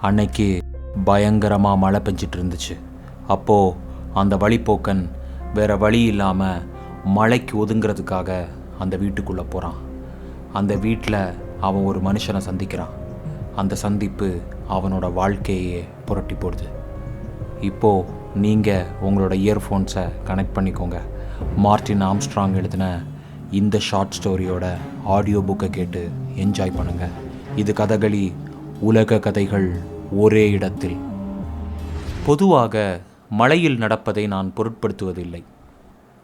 அன்னைக்கு பயங்கரமாக மழை பெஞ்சிட்டு இருந்துச்சு அப்போது அந்த வழிப்போக்கன் வேறு வழி இல்லாமல் மழைக்கு ஒதுங்கிறதுக்காக அந்த வீட்டுக்குள்ளே போகிறான் அந்த வீட்டில் அவன் ஒரு மனுஷனை சந்திக்கிறான். அந்த சந்திப்பு அவனோட வாழ்க்கையே புரட்டி போடுது. இப்போது நீங்கள் உங்களோட இயர்ஃபோன்ஸை கனெக்ட் பண்ணிக்கோங்க. மார்ட்டின் ஆம்ஸ்ட்ராங் எழுதின இந்த ஷார்ட் ஸ்டோரியோட ஆடியோ புக்கை கேட்டு என்ஜாய் பண்ணுங்கள் இது கதகளி உலக கதைகள் ஒரே இடத்தில். பொதுவாக மழையில் நடப்பதை நான் பொருட்படுத்துவதில்லை.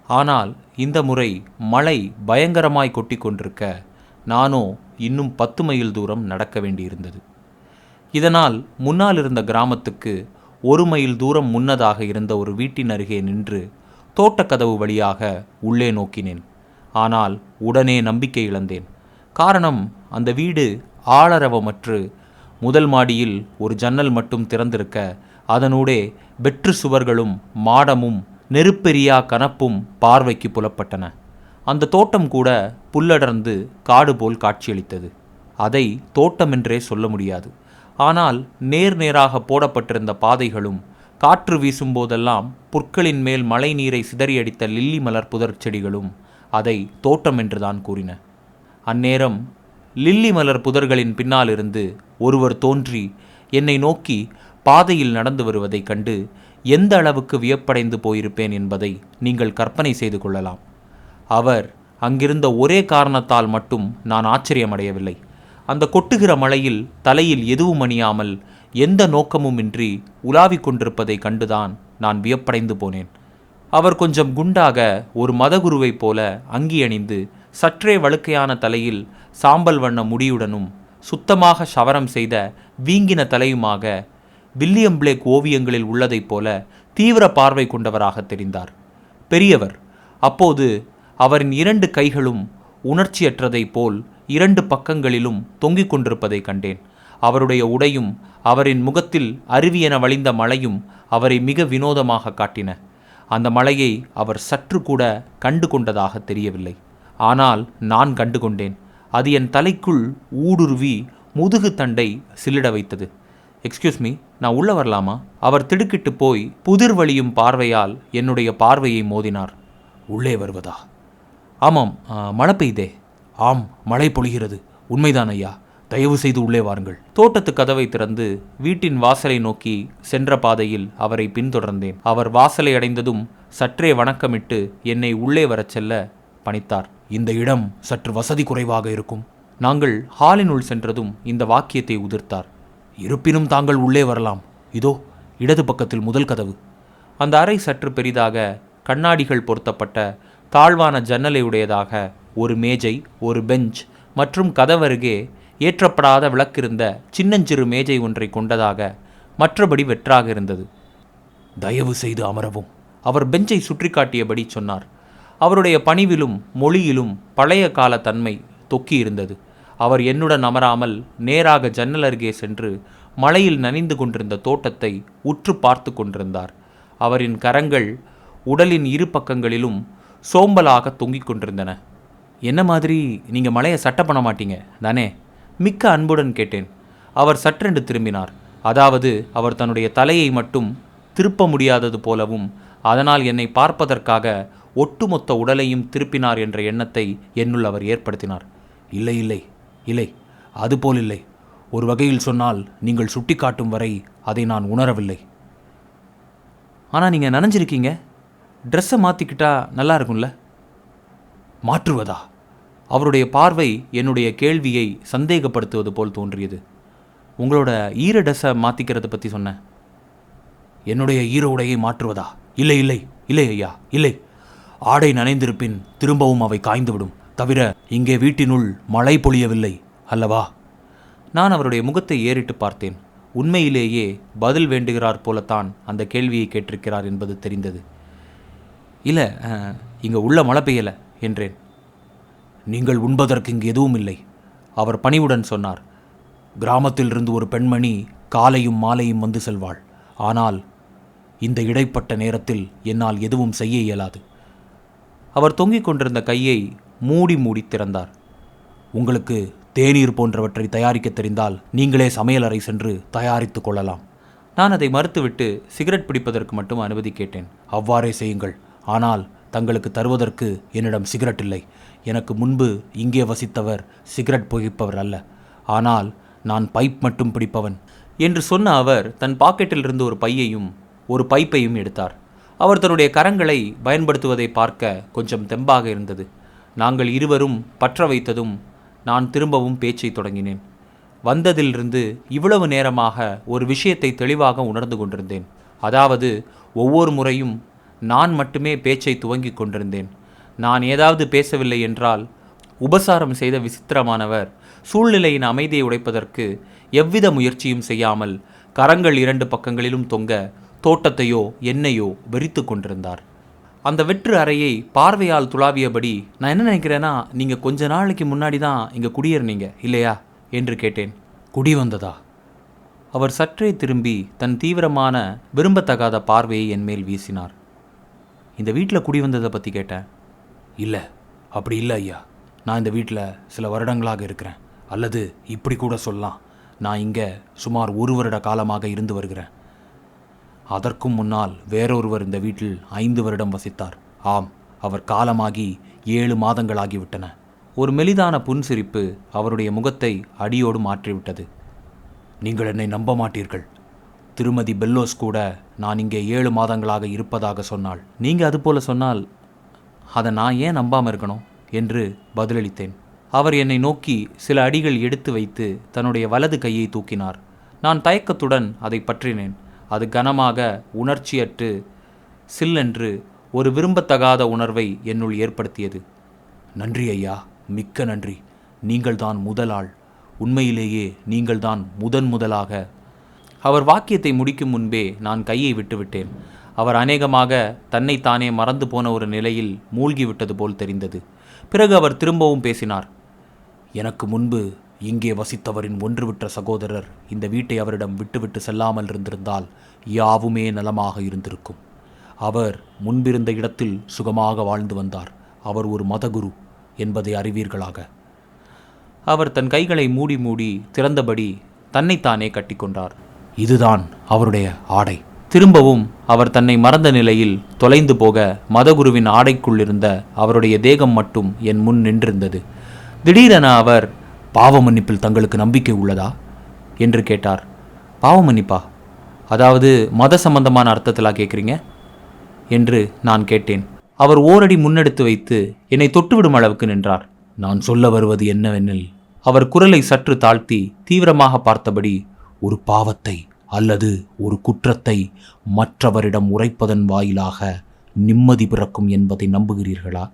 ஆனால் இந்த முறை மழை பயங்கரமாய் கொட்டி கொண்டிருக்க நானோ இன்னும் பத்து மைல் தூரம் நடக்க வேண்டியிருந்தது. இதனால் முன்னால் இருந்த கிராமத்துக்கு ஒரு மைல் தூரம் முன்னதாக இருந்த ஒரு வீட்டின் அருகே நின்று தோட்டக்கதவு வழியாக உள்ளே நோக்கினேன். ஆனால் உடனே நம்பிக்கை இழந்தேன். காரணம் அந்த வீடு ஆளரவமற்று முதல் மாடியில் ஒரு ஜன்னல் மட்டும் திறந்திருக்க அதனூடே வெற்று சுவர்களும் மாடமும் நெருப்பெரியா கனப்பும் பார்வைக்கு புலப்பட்டன. அந்த தோட்டம் கூட புல்லடர்ந்து காடு போல் காட்சியளித்தது. அதை தோட்டம் என்றே சொல்ல முடியாது. ஆனால் நேர் நேராக போடப்பட்டிருந்த பாதைகளும் காற்று வீசும்போதெல்லாம் புற்களின் மேல் மழை நீரை சிதறியடித்த லில்லி மலர் புதர் செடிகளும் அதை தோட்டம் என்றுதான் கூறின. அந்நேரம் லில்லி மலர் புதர்களின் பின்னாலிருந்து ஒருவர் தோன்றி என்னை நோக்கி பாதையில் நடந்து வருவதைக் கண்டு எந்த அளவுக்கு வியப்படைந்து போயிருப்பேன் என்பதை நீங்கள் கற்பனை செய்து கொள்ளலாம். அவர் அங்கிருந்த ஒரே காரணத்தால் மட்டும் நான் ஆச்சரியமடையவில்லை. அந்த கொட்டுகிற மழையில் தலையில் எதுவும் அணியாமல் எந்த நோக்கமுமின்றி உலாவிக் கொண்டிருப்பதைக் கண்டுதான் நான் வியப்படைந்து போனேன். அவர் கொஞ்சம் குண்டாக ஒரு மதகுருவைப் போல அங்கி அணிந்து சற்றே வழுக்கையான தலையில் சாம்பல் வண்ண முடியுடனும் சுத்தமாக சவரம் செய்த வீங்கின தலையுமாக வில்லியம் பிளேக் ஓவியங்களில் உள்ளதைப் போல தீவிர பார்வை கொண்டவராக தெரிந்தார். பெரியவர் அப்போது அவரின் இரண்டு கைகளும் உணர்ச்சியற்றதைப் போல் இரண்டு பக்கங்களிலும் தொங்கிக் கொண்டிருப்பதைக் கண்டேன். அவருடைய உடையும் அவரின் முகத்தில் அருவியென வழிந்த மழையும் அவரை மிக வினோதமாக காட்டின. அந்த மலையை அவர் சற்று கூட கண்டு கொண்டதாக தெரியவில்லை. ஆனால் நான் கண்டு கொண்டேன் அது என் தலைக்குள் ஊடுருவி முதுகு தண்டை சில்லிட வைத்தது. எக்ஸ்கியூஸ் மீ நான் உள்ள வரலாமா? அவர் திடுக்கிட்டு போய் புதிர் வழியும் பார்வையால் என்னுடைய பார்வையை மோதினார். உள்ளே வருவதா? ஆமாம் மழை பெய்தே ஆம் மழை பொழிகிறது. உண்மைதான் ஐயா. தயவு செய்து உள்ளே வாருங்கள். தோட்டத்து கதவை திறந்து வீட்டின் வாசலை நோக்கி சென்ற பாதையில் அவரை பின்தொடர்ந்தேன். அவர் வாசலை அடைந்ததும் சற்றே வணக்கமிட்டு என்னை உள்ளே வரச் செல்ல பணித்தார். இந்த இடம் சற்று வசதி குறைவாக இருக்கும். நாங்கள் ஹாலினுள் சென்றதும் இந்த வாக்கியத்தை உதிர்த்தார். இருப்பினும் தாங்கள் உள்ளே வரலாம். இதோ இடது பக்கத்தில் முதல் கதவு. அந்த அறை சற்று பெரிதாக கண்ணாடிகள் பொருத்தப்பட்ட தாழ்வான ஜன்னலை உடையதாக ஒரு மேஜை ஒரு பெஞ்ச் மற்றும் கதவருகே ஏற்றப்படாத விளக்கிருந்த சின்னஞ்சிறு மேஜை ஒன்றை கொண்டதாக மற்றபடி வெற்றாக இருந்தது. தயவு செய்து அமரவும் அவர் பெஞ்சை சுற்றி காட்டியபடி சொன்னார். அவருடைய பணிவிலும் மொழியிலும் பழைய கால தன்மை தொக்கி இருந்தது அவர் என்னுடன் அமராமல் நேராக ஜன்னல் அருகே சென்று மழையில் நனைந்து கொண்டிருந்த தோட்டத்தை உற்று பார்த்து கொண்டிருந்தார். அவரின் கரங்கள் உடலின் இரு பக்கங்களிலும் சோம்பலாக தொங்கிக் கொண்டிருந்தன. என்ன மாதிரி? நீங்கள் மழையை சட்டை பண்ண மாட்டீங்க தானே? மிக்க அன்புடன் கேட்டேன். அவர் சற்றென்று திரும்பினார். அதாவது அவர் தன்னுடைய தலையை மட்டும் திருப்ப முடியாதது போலவும் அதனால் என்னை பார்ப்பதற்காக ஒட்டுமொத்த உடலையும் திருப்பினார் என்ற எண்ணத்தை என்னுள் அவர் ஏற்படுத்தினார். இல்லை இல்லை இல்லை அதுபோல் இல்லை. ஒரு வகையில் சொன்னால் நீங்கள் சுட்டிக்காட்டும் வரை அதை நான் உணரவில்லை. ஆனால் நீங்கள் நனைஞ்சிருக்கீங்க. ட்ரெஸ்ஸை மாற்றிக்கிட்டா நல்லா இருக்கும்ல? மாற்றுவதா? அவருடைய பார்வை என்னுடைய கேள்வியை சந்தேகப்படுத்துவது போல் தோன்றியது. உங்களோட ஈர ட்ரெஸ்ஸை மாற்றிக்கிறத பற்றி சொன்னேன். என்னுடைய ஈர உடையை மாற்றுவதா? இல்லை இல்லை இல்லை ஐயா இல்லை. ஆடை நனைந்திருப்பின் திரும்பவும் அவை காய்ந்துவிடும். தவிர இங்கே வீட்டினுள் மழை பொழியவில்லை அல்லவா? நான் அவருடைய முகத்தை ஏறிட்டு பார்த்தேன். உண்மையிலேயே பதில் வேண்டுகிறார் போலத்தான் அந்த கேள்வியை கேட்டிருக்கிறார் என்பது தெரிந்தது. இல்லை இங்கே உள்ள மழை பெய்யலை என்றேன். நீங்கள் உண்பதற்கு இங்கு எதுவும் இல்லை அவர் பணிவுடன் சொன்னார். கிராமத்திலிருந்து ஒரு பெண்மணி காலையும் மாலையும் வந்து செல்வாள். ஆனால் இந்த இடைப்பட்ட நேரத்தில் என்னால் எதுவும் செய்ய இயலாது. அவர் தொங்கிக் கொண்டிருந்த கையை மூடி மூடி திறந்தார். உங்களுக்கு தேநீர் போன்றவற்றை தயாரிக்க தெரிந்தால் நீங்களே சமையலறை சென்று தயாரித்துக் கொள்ளலாம். நான் அதை மறுத்துவிட்டு சிகரெட் பிடிப்பதற்கு மட்டும் அனுமதி கேட்டேன். அவ்வாறே செய்யுங்கள். ஆனால் தங்களுக்கு தருவதற்கு என்னிடம் சிகரெட் இல்லை. எனக்கு முன்பு இங்கே வசித்தவர் சிகரெட் புகைப்பவர் அல்ல. ஆனால் நான் பைப் மட்டும் பிடிப்பவன் என்று சொன்ன அவர் தன் பாக்கெட்டிலிருந்து ஒரு பையையும் ஒரு பைப்பையும் எடுத்தார். அவர் தன்னுடைய கரங்களை பயன்படுத்துவதை பார்க்க கொஞ்சம் தெம்பாக இருந்தது. நாங்கள் இருவரும் பற்ற வைத்ததும் நான் திரும்பவும் பேச்சை தொடங்கினேன். வந்ததிலிருந்து இவ்வளவு நேரமாக ஒரு விஷயத்தை தெளிவாக உணர்ந்து கொண்டிருந்தேன். அதாவது ஒவ்வொரு முறையும் நான் மட்டுமே பேச்சை துவங்கிக் கொண்டிருந்தேன். நான் ஏதாவது பேசவில்லை என்றால் உபசாரம் செய்த விசித்திரமானவர் சூழ்நிலையின் அமைதியை உடைப்பதற்கு எவ்வித முயற்சியும் செய்யாமல் கரங்கள் இரண்டு பக்கங்களிலும் தொங்க தோட்டத்தையோ என்னையோ வெறித்து கொண்டிருந்தார். அந்த வெற்று அறையை பார்வையால் துளாவியபடி நான் என்ன நினைக்கிறேன்னா நீங்கள் கொஞ்ச நாளைக்கு முன்னாடி தான் இங்கே குடியேறினீங்க இல்லையா? என்று கேட்டேன். குடி வந்ததா? அவர் சற்றே திரும்பி தன் தீவிரமான விரும்பத்தகாத பார்வையை என் மேல் வீசினார். இந்த வீட்டில் குடி வந்ததை பற்றி கேட்டேன். இல்லை அப்படி இல்லை ஐயா. நான் இந்த வீட்டில் சில வருடங்களாக இருக்கிறேன். அல்லது இப்படி கூட சொல்லலாம். நான் இங்கே சுமார் ஒரு வருட காலமாக இருந்து வருகிறேன். அதற்கும் முன்னால் வேறொருவர் இந்த வீட்டில் ஐந்து வருடம் வசித்தார். ஆம் அவர் காலமாகி ஏழு மாதங்களாகிவிட்டன. ஒரு மெலிதான புன்சிரிப்பு அவருடைய முகத்தை அடியோடு மாற்றிவிட்டது. நீங்கள் என்னை நம்ப மாட்டீர்கள். திருமதி பெல்லோஸ் கூட நான் இங்கே ஏழு மாதங்களாக இருப்பதாக சொன்னாள். நீங்கள் அதுபோல சொன்னால் அதை நான் ஏன் நம்பாமல் இருக்கணும்? என்று பதிலளித்தேன். அவர் என்னை நோக்கி சில அடிகள் எடுத்து வைத்து தன்னுடைய வலது கையை தூக்கினார். நான் தயக்கத்துடன் அதை பற்றினேன். அது கனமாக உணர்ச்சியற்று சில்லென்று ஒரு விரும்பத்தகாத உணர்வை என்னுள் ஏற்படுத்தியது. நன்றி ஐயா மிக்க நன்றி. நீங்கள்தான் முதலாள். உண்மையிலேயே நீங்கள்தான் முதன் முதலாக. அவர் வாக்கியத்தை முடிக்கும் முன்பே நான் கையை விட்டுவிட்டேன் அவர் அநேகமாக தன்னைத்தானே மறந்து போன ஒரு நிலையில் மூழ்கி விட்டது போல் தெரிந்தது. பிறகு அவர் திரும்பவும் பேசினார். எனக்கு முன்பு இங்கே வசித்தவரின் ஒன்றுவிட்ட சகோதரர் இந்த வீட்டை அவரிடம் விட்டுவிட்டு செல்லாமல் இருந்திருந்தால் யாவுமே நலமாக இருந்திருக்கும். அவர் முன்பிருந்த இடத்தில் சுகமாக வாழ்ந்து வந்தார். அவர் ஒரு மதகுரு என்பதை அறிவீர்களாக. அவர் தன் கைகளை மூடி மூடி திறந்தபடி தன்னைத்தானே கட்டிக்கொண்டார் இதுதான் அவருடைய ஆடை. திரும்பவும் அவர் தன்னை மறந்த நிலையில் தொலைந்து போக மதகுருவின் ஆடைக்குள்ளிருந்த அவருடைய தேகம் மட்டும் என் முன் நின்றிருந்தது. திடீரென அவர் பாவ மன்னிப்பில் தங்களுக்கு நம்பிக்கை உள்ளதா? என்று கேட்டார். பாவ மன்னிப்பா அதாவது மத சம்பந்தமான அர்த்தத்திலா கேட்குறீங்க என்று நான் கேட்டேன். அவர் ஓரடி முன்னெடுத்து வைத்து என்னை தொட்டுவிடும் அளவுக்கு நின்றார். நான் சொல்ல வருவது என்னவெனில் அவர் குரலை சற்று தாழ்த்தி தீவிரமாக பார்த்தபடி ஒரு பாவத்தை அல்லது ஒரு குற்றத்தை மற்றவரிடம் உரைப்பதன் வாயிலாக நிம்மதி பிறக்கும் என்பதை நம்புகிறீர்களா?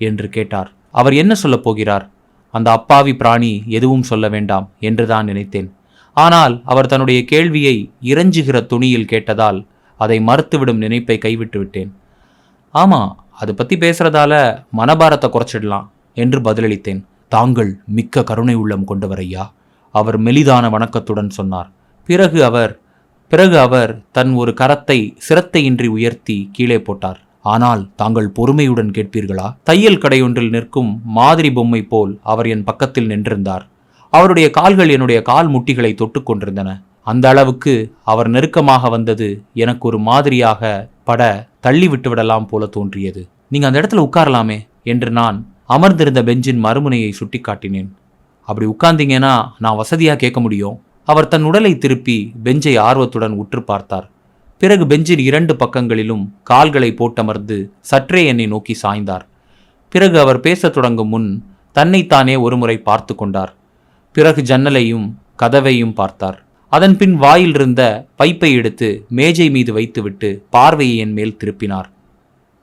என்று கேட்டார். அவர் என்ன சொல்லப் போகிறார்? அந்த அப்பாவி பிராணி எதுவும் சொல்ல வேண்டாம் என்று தான் நினைத்தேன். ஆனால் அவர் தன்னுடைய கேள்வியை இறஞ்சுகிற துணியில் கேட்டதால் அதை மறுத்துவிடும் நினைப்பை கைவிட்டு விட்டேன். ஆமாம் அதை பற்றி பேசுறதால மனபாரத்தை குறைச்சிடலாம் என்று பதிலளித்தேன். தாங்கள் மிக்க கருணை உள்ளம் கொண்டவர் ஐயா அவர் மெலிதான வணக்கத்துடன் சொன்னார். பிறகு அவர் பிறகு அவர் தன் ஒரு கரத்தை சிரத்தையின்றி உயர்த்தி கீழே போட்டார். ஆனால் தாங்கள் பொறுமையுடன் கேட்பீர்களா? தையல் கடையொன்றில் நிற்கும் மாதிரி பொம்மை போல் அவர் என் பக்கத்தில் நின்றிருந்தார். அவருடைய கால்கள் என்னுடைய கால் முட்டிகளை தொட்டு கொண்டிருந்தன. அந்த அளவுக்கு அவர் நெருக்கமாக வந்தது எனக்கு ஒரு மாதிரியாக பட தள்ளி விட்டு விடலாம் போல தோன்றியது. நீங்க அந்த இடத்துல உட்காரலாமே என்று நான் அமர்ந்திருந்த பெஞ்சின் மறுமுனையை சுட்டிக்காட்டினேன். அப்படி உட்கார்ந்தீங்கன்னா நான் வசதியாக கேட்க முடியும். அவர் தன் உடலை திருப்பி பெஞ்சை ஆர்வத்துடன் உற்று பார்த்தார். பிறகு பெஞ்சின் இரண்டு பக்கங்களிலும் கால்களை போட்டமர்ந்து சற்றே என்னை நோக்கி சாய்ந்தார். பிறகு அவர் பேசத் தொடங்கும் முன் தன்னைத்தானே ஒருமுறை பார்த்து கொண்டார். பிறகு ஜன்னலையும் கதவையும் பார்த்தார். அதன் பின் பைப்பை எடுத்து மேஜை மீது வைத்துவிட்டு பார்வையை என் மேல் திருப்பினார்.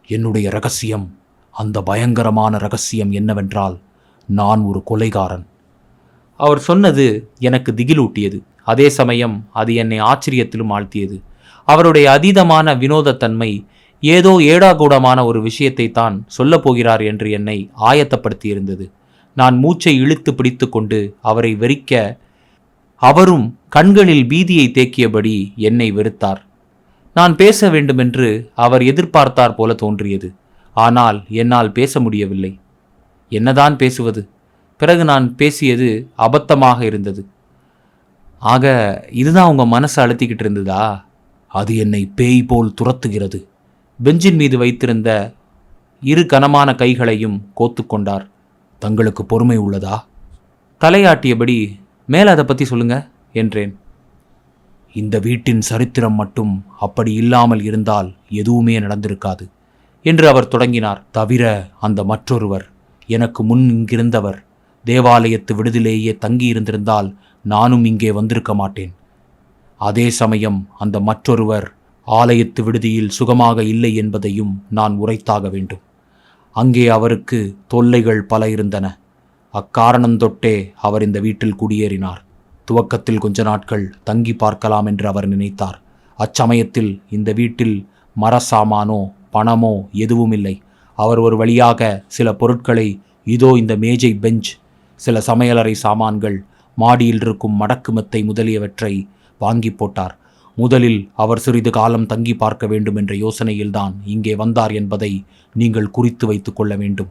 என்னுடைய ரகசியம் அந்த பயங்கரமான ரகசியம் என்னவென்றால் நான் ஒரு கொலைகாரன். அவர் சொன்னது எனக்கு திகிலூட்டியது. அதே சமயம் அது என்னை ஆச்சரியத்திலும் ஆழ்த்தியது. அவருடைய அதீதமான வினோதத்தன்மை ஏதோ ஏடாகூடமான ஒரு விஷயத்தை தான் சொல்லப் போகிறார் என்று என்னை ஆயத்தப்படுத்தியிருந்தது. நான் மூச்சை இழுத்து பிடித்துக்கொண்டு அவரை வெறிக்க அவரும் கண்களில் பீதியை தேக்கியபடி என்னை வெறுத்தார். நான் பேச வேண்டுமென்று அவர் எதிர்பார்த்தார் போல தோன்றியது. ஆனால் என்னால் பேச முடியவில்லை. என்னதான் பேசுவது? பிறகு நான் பேசியது அபத்தமாக இருந்தது. ஆக இதுதான் உங்கள் மனசை அழுத்திக்கிட்டு இருந்ததா? அது என்னை பேய் போல் துரத்துகிறது. பெஞ்சின் மீது வைத்திருந்த இரு கனமான கைகளையும் கோத்துக்கொண்டார் தங்களுக்கு பொறுமை உள்ளதா? தலையாட்டியபடி மேலே அதை பற்றி சொல்லுங்க என்றேன். இந்த வீட்டின் சரித்திரம் மட்டும் அப்படி இல்லாமல் இருந்தால் எதுவுமே நடந்திருக்காது என்று அவர் தொடங்கினார். தவிர அந்த மற்றொருவர் எனக்கு முன் இங்கிருந்தவர் தேவாலயத்து விடுதிலேயே தங்கியிருந்திருந்தால் நானும் இங்கே வந்திருக்க மாட்டேன். அதே சமயம் அந்த மற்றொருவர் ஆலயத்து விடுதியில் சுகமாக இல்லை என்பதையும் நான் உரைத்தாக வேண்டும். அங்கே அவருக்கு தொல்லைகள் பல இருந்தன. அக்காரணந்தொட்டே அவர் இந்த வீட்டில் குடியேறினார். துவக்கத்தில் கொஞ்ச நாட்கள் தங்கி பார்க்கலாம் என்று அவர் நினைத்தார். அச்சமயத்தில் இந்த வீட்டில் மரசாமானோ பணமோ எதுவும் இல்லை அவர் ஒரு வழியாக சில பொருட்களை இதோ இந்த மேஜை பெஞ்ச் சில சமையலறை சாமான்கள் மாடியில் இருக்கும் மடக்கு மெத்தை முதலியவற்றை வாங்கி போட்டார். முதலில் அவர் சிறிது காலம் தங்கி பார்க்க வேண்டும் என்ற யோசனையில்தான் இங்கே வந்தார் என்பதை நீங்கள் குறித்து வைத்து கொள்ள வேண்டும்.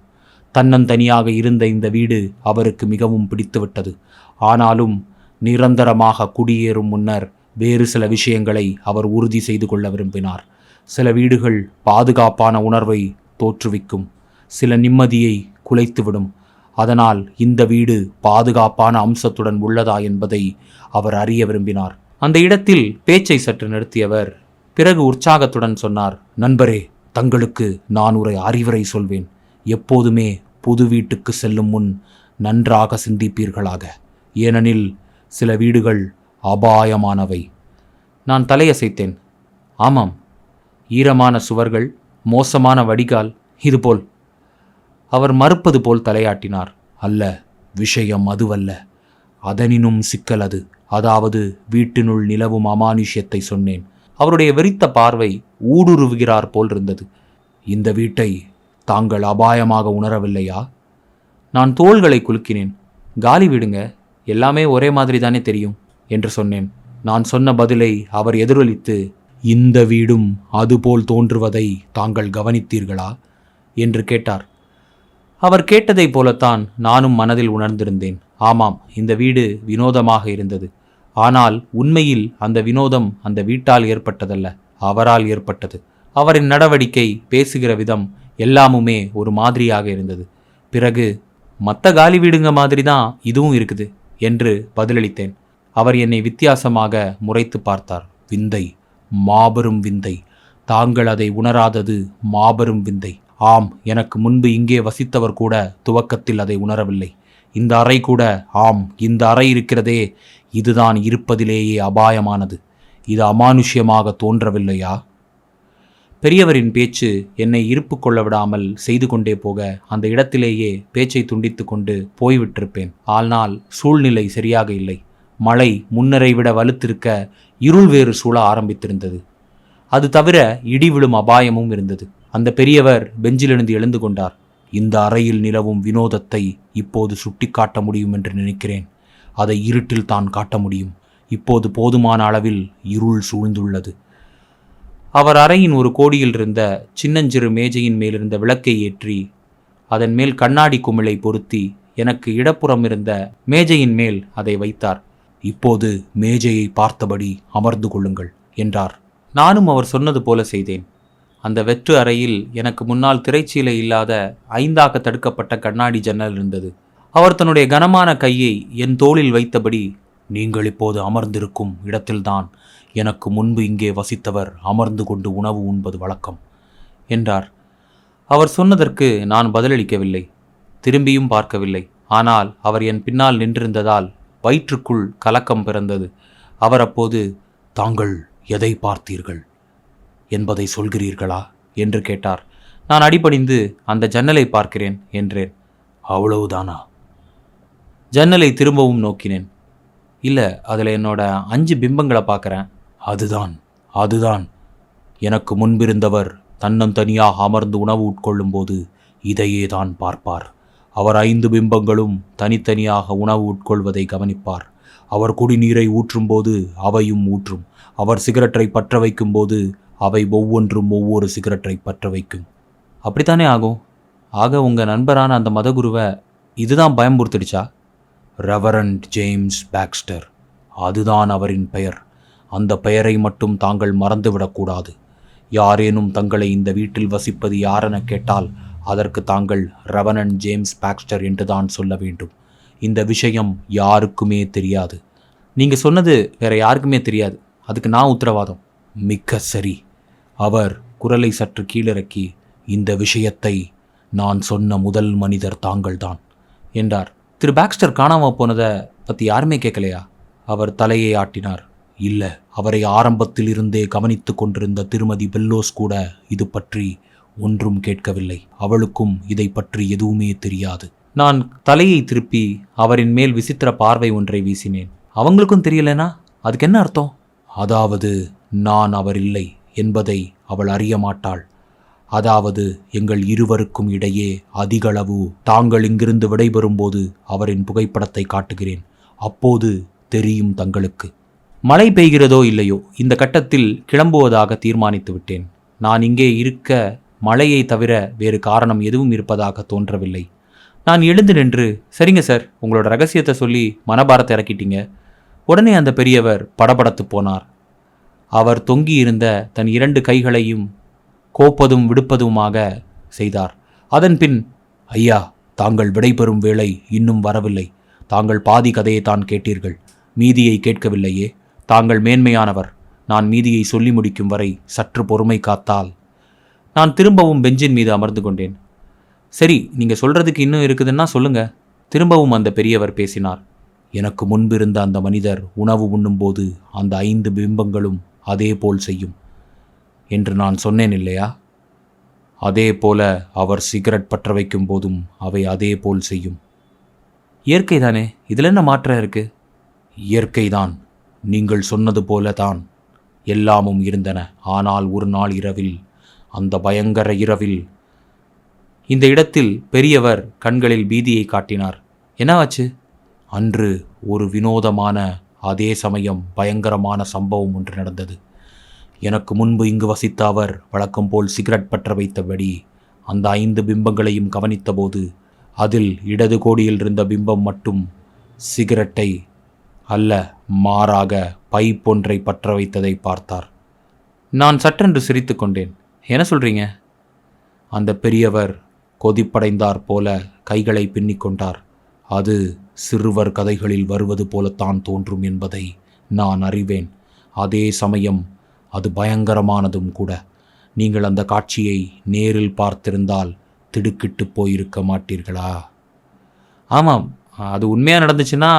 தன்னந்தனியாக இருந்த இந்த வீடு அவருக்கு மிகவும் பிடித்துவிட்டது. ஆனாலும் நிரந்தரமாக குடியேறும் முன்னர் வேறு சில விஷயங்களை அவர் உறுதி செய்து கொள்ள விரும்பினார். சில வீடுகள் பாதுகாப்பான உணர்வை தோற்றுவிக்கும். சில நிம்மதியை குலைத்துவிடும். அதனால் இந்த வீடு பாதுகாப்பான அம்சத்துடன் உள்ளதா என்பதை அவர் அறிய விரும்பினார். அந்த இடத்தில் பேச்சை சற்று நிறுத்தியவர். பிறகு உற்சாகத்துடன் சொன்னார் நண்பரே தங்களுக்கு நான் ஒரு அறிவுரை சொல்வேன். எப்போதுமே புது வீட்டுக்கு செல்லும் முன் நன்றாக சிந்திப்பீர்களாக. ஏனெனில் சில வீடுகள் அபாயமானவை. நான் தலையசைத்தேன் ஆமாம் ஈரமான சுவர்கள் மோசமான வடிகால் இதுபோல். அவர் மறுப்பது போல் தலையாட்டினார் அல்ல விஷயம் அதுவல்ல. அதனினும் சிக்கல் அது. அதாவது வீட்டினுள் நிலவும் அமானுஷ்யத்தை சொன்னேன். அவருடைய வெறித்த பார்வை ஊடுருவுகிறார் போல் இருந்தது இந்த வீட்டை தாங்கள் அபாயமாக உணரவில்லையா? நான் தோள்களை குலுக்கினேன். காலி விடுங்க எல்லாமே ஒரே மாதிரி தானே தெரியும் என்று சொன்னேன். நான் சொன்ன பதிலை அவர் எதிரொலித்து இந்த வீடும் அதுபோல் தோன்றுவதை தாங்கள் கவனித்தீர்களா? என்று கேட்டார். அவர் கேட்டதைப் போலத்தான் நானும் மனதில் உணர்ந்திருந்தேன். ஆமாம் இந்த வீடு வினோதமாக இருந்தது. ஆனால் உண்மையில் அந்த வினோதம் அந்த வீட்டால் ஏற்பட்டதல்ல அவரால் ஏற்பட்டது. அவரின் நடவடிக்கை பேசுகிற விதம் எல்லாமுமே ஒரு மாதிரியாக இருந்தது. பிறகு மற்ற காலி வீடுங்க மாதிரி தான் இதுவும் இருக்குது என்று பதிலளித்தேன். அவர் என்னை வித்தியாசமாக முறைத்து பார்த்தார். விந்தை மாபெரும் விந்தை. தாங்கள் அதை உணராதது மாபெரும் விந்தை. ஆம் எனக்கு முன்பு இங்கே வசித்தவர் கூட துவக்கத்தில் அதை உணரவில்லை. இந்த அறை கூட ஆம் இந்த அறை இருக்கிறதே இதுதான் இருப்பதிலேயே அபாயமானது. இது அமானுஷ்யமாக தோன்றவில்லையா? பெரியவரின் பேச்சு என்னை இருப்பு கொள்ள விடாமல் செய்து கொண்டே போக அந்த இடத்திலேயே பேச்சை துண்டித்து கொண்டு போய்விட்டிருப்பேன். ஆனால் சூழ்நிலை சரியாக இல்லை. மழை முன்னரை விட வலுத்திருக்க இருள் வேறு சூழ ஆரம்பித்திருந்தது. அது தவிர இடி விழும் அபாயமும் இருந்தது. அந்த பெரியவர் பெஞ்சிலிருந்து எழுந்து கொண்டார். இந்த அறையில் நிலவும் வினோதத்தை இப்போது சுட்டிக்காட்ட முடியும் என்று நினைக்கிறேன். அதை இருட்டில் தான் காட்ட முடியும். இப்போது போதுமான அளவில் இருள் சூழ்ந்துள்ளது. அவர் அறையின் ஒரு கோடியில் இருந்த சின்னஞ்சிறு மேஜையின் மேலிருந்த விளக்கை ஏற்றி அதன் மேல் கண்ணாடி குமிழை பொருத்தி எனக்கு இடப்புறம் இருந்த மேஜையின் மேல் அதை வைத்தார். இப்போது மேஜையை பார்த்தபடி அமர்ந்து கொள்ளுங்கள் என்றார். நானும் அவர் சொன்னது போல செய்தேன். அந்த வெற்று அறையில் எனக்கு முன்னால் திரைச்சீலை இல்லாத ஐந்தாக தடுக்கப்பட்ட கண்ணாடி ஜன்னல் இருந்தது. அவர் தன்னுடைய கனமான கையை என் தோளில் வைத்தபடி நீங்கள் இப்போது அமர்ந்திருக்கும் இடத்தில்தான் எனக்கு முன்பு இங்கே வசித்தவர் அமர்ந்து கொண்டு உணவு உண்பது வழக்கம் என்றார். அவர் சொன்னதற்கு நான் பதிலளிக்கவில்லை திரும்பியும் பார்க்கவில்லை. ஆனால் அவர் என் பின்னால் நின்றிருந்ததால் வயிற்றுக்குள் கலக்கம் பிறந்தது. அவர் அப்போது தாங்கள் எதை பார்த்தீர்கள்? என்பதை சொல்கிறீர்களா? என்று கேட்டார். நான் அடிபணிந்து அந்த ஜன்னலை பார்க்கிறேன் என்றேன். அவ்வளவுதானா? ஜன்னலை திரும்பவும் நோக்கினேன். இல்லை அதில் என்னோட அஞ்சு பிம்பங்களை பார்க்குறேன். அதுதான் அதுதான். எனக்கு முன்பிருந்தவர் தன்னந்தனியாக அமர்ந்து உணவு உட்கொள்ளும்போது இதையே தான் பார்ப்பார். அவர் ஐந்து பிம்பங்களும் தனித்தனியாக உணவு உட்கொள்வதை கவனிப்பார். அவர் குடிநீரை ஊற்றும்போது அவையும் ஊற்றும். அவர் சிகரெட்டை பற்ற வைக்கும்போது அவை ஒவ்வொன்றும் ஒவ்வொரு சிகரெட்டை பற்ற வைக்கும். அப்படித்தானே ஆகும் ஆக உங்கள் நண்பரான அந்த மதகுருவை இதுதான் பயம்புறுத்திடுச்சா ரெவரண்ட் ஜேம்ஸ் பேக்ஸ்டர் அதுதான் அவரின் பெயர். அந்த பெயரை மட்டும் தாங்கள் மறந்துவிடக்கூடாது யாரேனும் தங்களை இந்த வீட்டில் வசிப்பது யாரென கேட்டால் அதற்கு தாங்கள் ரெவனன் ஜேம்ஸ் பாக்ஸ்டர் என்றுதான் சொல்ல வேண்டும். இந்த விஷயம் யாருக்குமே தெரியாது. நீங்கள் சொன்னது வேற யாருக்குமே தெரியாது. அதுக்கு நான் உத்தரவாதம். மிக்க சரி. அவர் குரலை சற்று கீழிறக்கி இந்த விஷயத்தை நான் சொன்ன முதல் மனிதர் தாங்கள்தான் என்றார். திரு பாக்ஸ்டர் காணாமல் போனதை பற்றி யாருமே கேட்கலையா? அவர் தலையை ஆட்டினார். இல்லை அவரை ஆரம்பத்தில் இருந்தே கவனித்து கொண்டிருந்த திருமதி பெல்லோஸ் கூட இது பற்றி ஒன்றும் கேட்கவில்லை. அவளுக்கும் இதை பற்றி எதுவுமே தெரியாது. நான் தலையை திருப்பி அவரின் மேல் விசித்திர பார்வை ஒன்றை வீசினேன். அவங்களுக்கும் தெரியலனா? அதுக்கு என்ன அர்த்தம்? அதாவது நான் அவர் இல்லை என்பதை அவள் அறிய மாட்டாள் அதாவது எங்கள் இருவருக்கும் இடையே அதிகளவு தாங்கள் இங்கிருந்து விடைபெறும்போது அவரின் புகைப்படத்தை காட்டுகிறேன். அப்போது தெரியும் தங்களுக்கு. மழை பெய்கிறதோ இல்லையோ இந்த கட்டத்தில் கிளம்புவதாக தீர்மானித்து விட்டேன். நான் இங்கே இருக்க மழையை தவிர வேறு காரணம் எதுவும் இருப்பதாக தோன்றவில்லை. நான் எழுந்து நின்று சரிங்க சார் உங்களோட ரகசியத்தை சொல்லி மனபாரத்தை இறக்கிட்டீங்க. உடனே அந்த பெரியவர் படபடத்து போனார். அவர் தொங்கியிருந்த தன் இரண்டு கைகளையும் கோப்பதும் விடுப்பதுமாக செய்தார். அதன் பின் ஐயா தாங்கள் விடைபெறும் வேளை இன்னும் வரவில்லை. தாங்கள் பாதி கதையை தான் கேட்டீர்கள். மீதியை கேட்கவில்லையே. தாங்கள் மேன்மையானவர். நான் மீதியை சொல்லி முடிக்கும் வரை சற்று பொறுமை காத்தால். நான் திரும்பவும் பெஞ்சின் மீது அமர்ந்து கொண்டேன். சரி நீங்கள் சொல்கிறதுக்கு இன்னும் இருக்குதுன்னா சொல்லுங்க. திரும்பவும் அந்த பெரியவர் பேசினார். எனக்கு முன்பு இருந்த அந்த மனிதர் உணவு உண்ணும்போது அந்த ஐந்து பிம்பங்களும் அதே போல் செய்யும். என்று நான் சொன்னேன் இல்லையா? அதே போல அவர் சிகரெட் பற்ற வைக்கும் போதும் அவை அதே போல் செய்யும். இயற்கை தானே இதில் என்ன மாற்றம் இருக்கு? இயற்கைதான். நீங்கள் சொன்னது போல தான். எல்லாமும் இருந்தன. ஆனால் ஒரு நாள் இரவில் அந்த பயங்கர இரவில் இந்த இடத்தில் பெரியவர் கண்களில் பீதியை காட்டினார். என்னவாச்சு அன்று ஒரு வினோதமான அதே சமயம் பயங்கரமான சம்பவம் ஒன்று நடந்தது. எனக்கு முன்பு இங்கு வசித்த அவர் வழக்கம் போல் சிகரெட் பற்ற வைத்தபடி அந்த ஐந்து பிம்பங்களையும் கவனித்தபோது அதில் இடது கோடியில் இருந்த பிம்பம் மட்டும் சிகரெட்டை அல்ல மாறாக பைப் ஒன்றை பற்ற வைத்ததை பார்த்தார். நான் சற்றென்று சிரித்து கொண்டேன். என்ன சொல்றீங்க? அந்த பெரியவர் கொதிப்படைந்தார் போல கைகளை பின்னிக் கொண்டார். அது சிறுவர் கதைகளில் வருவது போலத்தான் தோன்றும் என்பதை நான் அறிவேன். அதே சமயம் அது பயங்கரமானதும் கூட. நீங்கள் அந்த காட்சியை நேரில் பார்த்திருந்தால் திடுக்கிட்டு போயிருக்க மாட்டீர்களா? ஆமாம் அது உண்மையாக நடந்துச்சுன்னா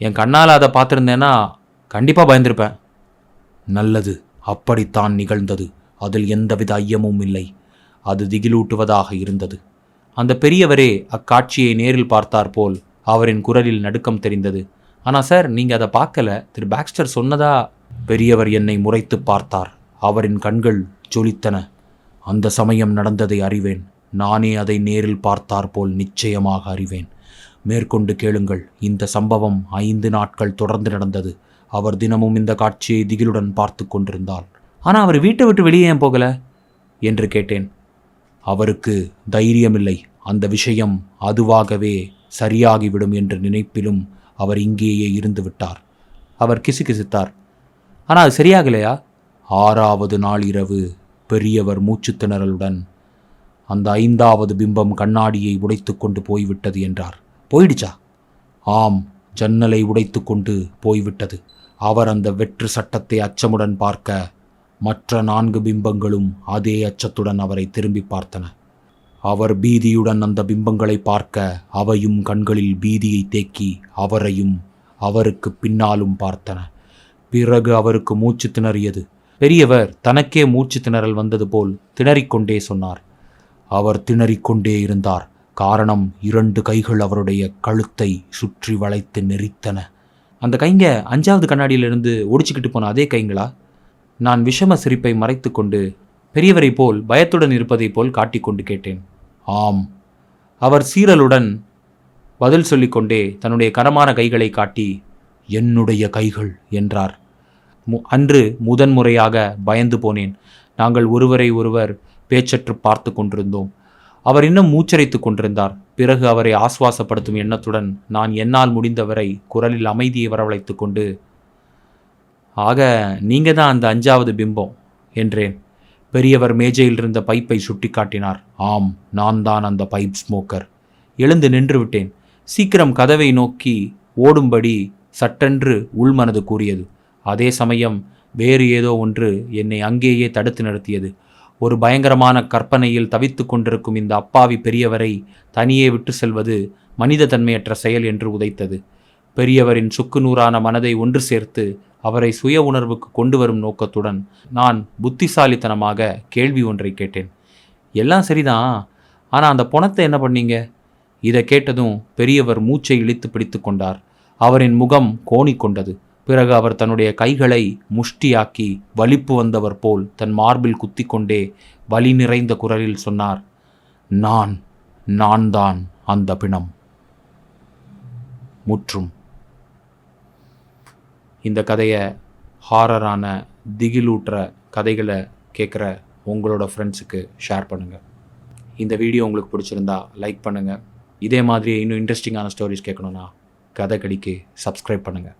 என் கண்ணால் அதை பார்த்துருந்தேன்னா கண்டிப்பாக பயந்திருப்பேன். நல்லது அப்படித்தான் நிகழ்ந்தது. அதில் எந்தவித ஐயமும் இல்லை. அது திகிலூட்டுவதாக இருந்தது. அந்த பெரியவரே அக்காட்சியை நேரில் பார்த்தார் போல் அவரின் குரலில் நடுக்கம் தெரிந்தது. ஆனால் சார் நீங்கள் அதை பார்க்கல. திரு. பாக்ஸ்டர் சொன்னதா? பெரியவர் என்னை முறைத்து பார்த்தார். அவரின் கண்கள் ஜொலித்தன. அந்த சமயம் நடந்ததை அறிவேன். நானே அதை நேரில் பார்த்தார் போல் நிச்சயமாக அறிவேன். மேற்கொண்டு கேளுங்கள். இந்த சம்பவம் ஐந்து நாட்கள் தொடர்ந்து நடந்தது. அவர் தினமும் இந்த காட்சியை திகிலுடன் பார்த்து கொண்டிருந்தார். ஆனால் அவர் வீட்டை விட்டு வெளியே ஏன் போகல? என்று கேட்டேன். அவருக்கு தைரியமில்லை. அந்த விஷயம் அதுவாகவே சரியாகிவிடும் என்ற நினைப்பிலும் அவர் இங்கேயே இருந்து விட்டார் அவர் கிசுகிசுத்தார். ஆனால் அது சரியாகலையா? ஆறாவது நாள் இரவு பெரியவர் மூச்சுத் திணறலுடன். அந்த ஐந்தாவது பிம்பம் கண்ணாடியை உடைத்து கொண்டு போய்விட்டது என்றார். போயிடுச்சா? ஆம் ஜன்னலை உடைத்து கொண்டு போய்விட்டது. அவர் அந்த வெற்று சட்டத்தை அச்சமுடன் பார்க்க மற்ற நான்கு பிம்பங்களும் அதே அச்சத்துடன் அவரை திரும்பி பார்த்தன. அவர் பீதியுடன் அந்த பிம்பங்களை பார்க்க அவையும் கண்களில் பீதியை தேக்கி அவரையும் அவருக்கு பின்னாலும் பார்த்தன. பிறகு அவருக்கு மூச்சு திணறியது. பெரியவர் தனக்கே மூச்சு திணறல் வந்தது போல் திணறிக்கொண்டே சொன்னார். அவர் திணறிக்கொண்டே இருந்தார். காரணம் இரண்டு கைகள் அவருடைய கழுத்தை சுற்றி வளைத்து நெரித்தன. அந்த கைங்க அஞ்சாவது கண்ணாடியிலிருந்து ஒடிச்சுக்கிட்டு போன அதே கைங்களா? நான் விஷம சிரிப்பை மறைத்துக்கொண்டு பெரியவரைப் போல் பயத்துடன் இருப்பதைப் போல் காட்டிக்கொண்டு கேட்டேன். ஆம். அவர் சீரலுடன் பதில் சொல்லிக்கொண்டே தன்னுடைய கரமான கைகளை காட்டி என்னுடைய கைகள் என்றார். மு அன்று முதன்முறையாக பயந்து போனேன். நாங்கள் ஒருவரை ஒருவர் பேச்சற்று பார்த்து கொண்டிருந்தோம். அவர் இன்னும் மூச்சரைத்து கொண்டிருந்தார். பிறகு அவரை ஆசுவாசப்படுத்தும் எண்ணத்துடன் நான் என்னால் முடிந்தவரை குரலில் அமைதியை வரவழைத்து கொண்டு ஆக நீங்கள் தான் அந்த அஞ்சாவது பிம்பம் என்றேன். பெரியவர் மேஜையில் இருந்த பைப்பை சுட்டிக்காட்டினார். ஆம் நான் தான் அந்த பைப் ஸ்மோக்கர். எழுந்து நின்று விட்டேன் சீக்கிரம் கதவை நோக்கி ஓடும்படி சட்டென்று உள்மனது கூறியது. அதே சமயம் வேறு ஏதோ ஒன்று என்னை அங்கேயே தடுத்து நிறுத்தியது. ஒரு பயங்கரமான கற்பனையில் தவித்து கொண்டிருக்கும் இந்த அப்பாவி பெரியவரை தனியே விட்டு செல்வது மனித தன்மையற்ற செயல் என்று உதைத்தது. பெரியவரின் சுக்குநூறான மனதை ஒன்று சேர்த்து அவரை சுய உணர்வுக்கு கொண்டு வரும் நோக்கத்துடன் நான் புத்திசாலித்தனமாக கேள்வி ஒன்றை கேட்டேன். எல்லாம் சரிதான். ஆனால் அந்த பணத்தை என்ன பண்ணீங்க? இதை கேட்டதும் பெரியவர் மூச்சை இழித்து பிடித்து கொண்டார். அவரின் முகம் கோணிக்கொண்டது பிறகு அவர் தன்னுடைய கைகளை முஷ்டியாக்கி வலிப்பு வந்தவர் போல் தன் மார்பில் குத்தி கொண்டே வலி நிறைந்த குரலில் சொன்னார் நான் நான் தான் அந்த பிணம். முற்றும். இந்த கதையை ஹாரரான திகிலூட்டுற கதைகளை கேட்குற உங்களோட ஃப்ரெண்ட்ஸுக்கு ஷேர் பண்ணுங்கள் இந்த வீடியோ உங்களுக்கு பிடிச்சிருந்தா லைக் பண்ணுங்கள் இதே மாதிரி இன்னும் இன்ட்ரெஸ்டிங்கான ஸ்டோரிஸ் கேட்கணுன்னா கதை கடிக்கு சப்ஸ்கிரைப் பண்ணுங்கள்